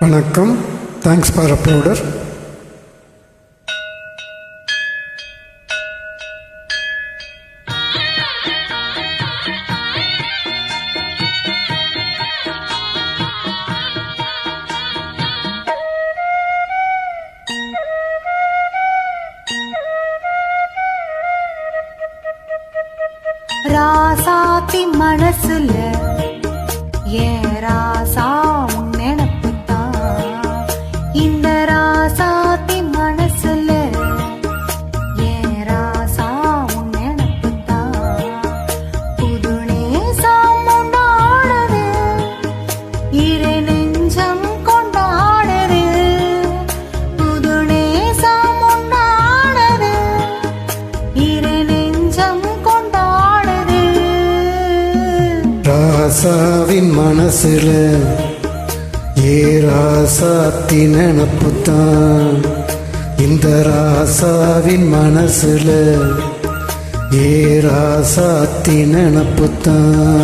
வணக்கம். Thanks for uploader ராசாத்தி மனசுல ராசாவின் மனசுல ஏ ராசாத்தி நினப்புத்தான். இந்த ராசாவின் மனசுல ஏ ராசாத்தி நினப்புத்தான்.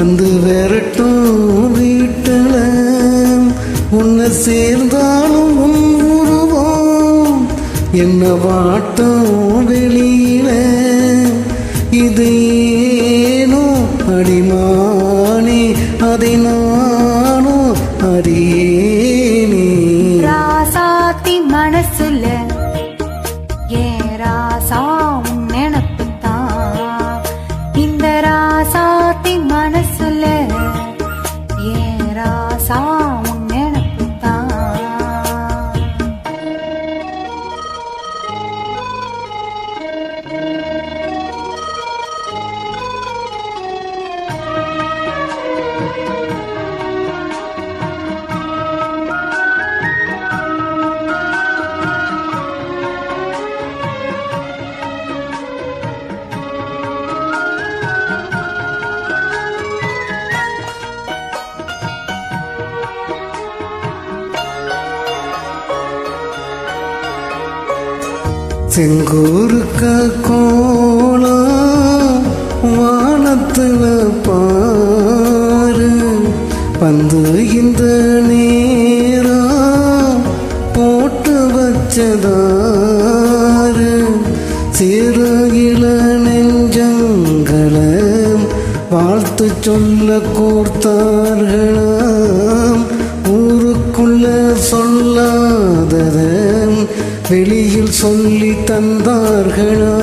வந்து விரட்டும் வீட்டில் உன்னை சேர்ந்தாலும் உன் உருவம். என்ன வாட்டம் வெளியில. இது ஏனோ அடிமானே அதை நானோ அறியேனே. ராசாத்தி மனசுல ஏ ராசா நினப்பு தான் இந்த ரா செங்கூருக்க கோலம் வானத்துல பாரு. வந்து இந்த நேரம் போட்டு வச்சதாரு. சிறகில நெஞ்சங்களை வாழ்த்து சொல்ல கோர்த்தார்களாம். ஊருக்குள்ள சொல்ல சொல்லாததன் வெளியில் சொல்லி தந்தார்களா?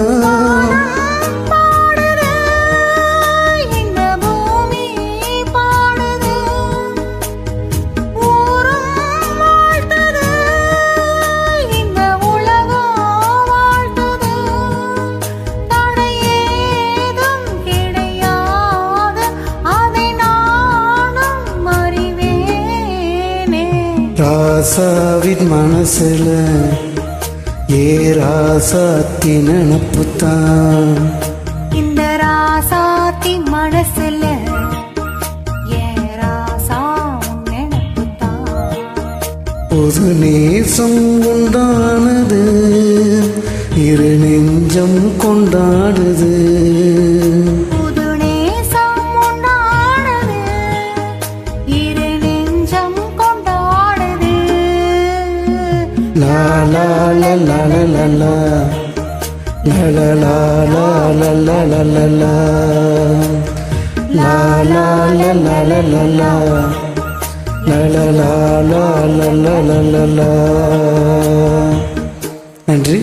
ராசாவின் மனசுல ஏ ராசாத்தி நினப்புத்தான். இந்த ராசாத்தி மனசுல ஒரு நேசம் உண்டானது இரு நெஞ்சம் கொண்டாடுது. லா லா லா லா லா லா லா லா லா லா லா லா நன்றி